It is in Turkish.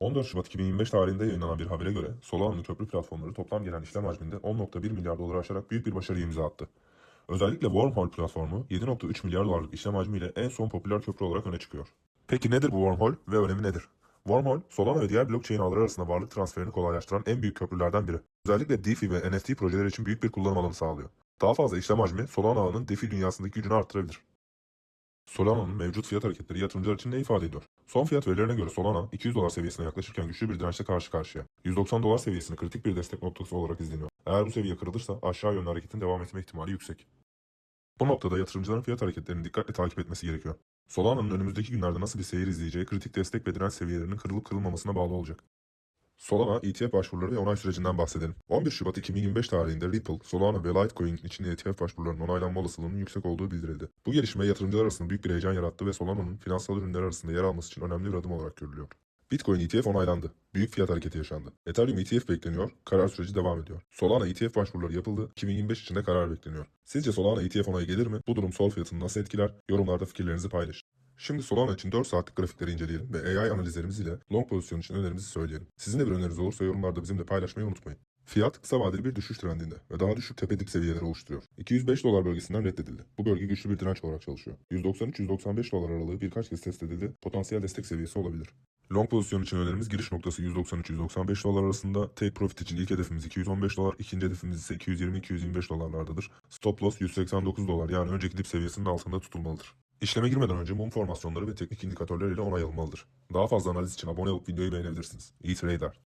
14 Şubat 2025 tarihinde yayınlanan bir habere göre Solana'nın köprü platformları toplam gelen işlem hacminde 10.1 milyar doları aşarak büyük bir başarı imza attı. Özellikle Wormhole platformu 7.3 milyar dolarlık işlem hacmiyle en son popüler köprü olarak öne çıkıyor. Peki nedir bu Wormhole ve önemi nedir? Wormhole, Solana ve diğer blockchain ağları arasında varlık transferini kolaylaştıran en büyük köprülerden biri. Özellikle DeFi ve NFT projeleri için büyük bir kullanım alanı sağlıyor. Daha fazla işlem hacmi Solana ağının DeFi dünyasındaki gücünü arttırabilir. Solana'nın mevcut fiyat hareketleri yatırımcılar için ne ifade ediyor? Son fiyat verilerine göre Solana 200 dolar seviyesine yaklaşırken güçlü bir dirençle karşı karşıya. 190 dolar seviyesini kritik bir destek noktası olarak izleniyor. Eğer bu seviye kırılırsa aşağı yönlü hareketin devam etme ihtimali yüksek. Bu noktada yatırımcıların fiyat hareketlerini dikkatle takip etmesi gerekiyor. Solana'nın önümüzdeki günlerde nasıl bir seyir izleyeceği kritik destek ve direnç seviyelerinin kırılıp kırılmamasına bağlı olacak. Solana ETF başvuruları ve onay sürecinden bahsedelim. 11 Şubat 2025 tarihinde Ripple, Solana ve Litecoin için ETF başvurularının onaylanma olasılığının yüksek olduğu bildirildi. Bu gelişme yatırımcılar arasında büyük bir heyecan yarattı ve Solana'nın finansal ürünler arasında yer alması için önemli bir adım olarak görülüyor. Bitcoin ETF onaylandı. Büyük fiyat hareketi yaşandı. Ethereum ETF bekleniyor. Karar süreci devam ediyor. Solana ETF başvuruları yapıldı. 2025 içinde karar bekleniyor. Sizce Solana ETF onayı gelir mi? Bu durum sol fiyatını nasıl etkiler? Yorumlarda fikirlerinizi paylaşın. Şimdi Solana için 4 saatlik grafikleri inceleyelim ve AI analizlerimiz ile long pozisyon için önerimizi söyleyelim. Sizin de bir öneriniz olursa yorumlarda bizimle paylaşmayı unutmayın. Fiyat kısa vadeli bir düşüş trendinde ve daha düşük tepe dip seviyeleri oluşturuyor. 205 dolar bölgesinden reddedildi. Bu bölge güçlü bir direnç olarak çalışıyor. 193-195 dolar aralığı birkaç kez test edildi. Potansiyel destek seviyesi olabilir. Long pozisyon için önerimiz giriş noktası 193-195 dolar arasında. Take profit için ilk hedefimiz 215 dolar, ikinci hedefimiz ise 220-225 dolarlardadır. Stop loss 189 dolar yani önceki dip seviyesinin altında tutulmalıdır. İşleme girmeden önce mum formasyonları ve teknik indikatörler ile onay alınmalıdır. Daha fazla analiz için abone olup videoyu beğenebilirsiniz. İyi trade'ler.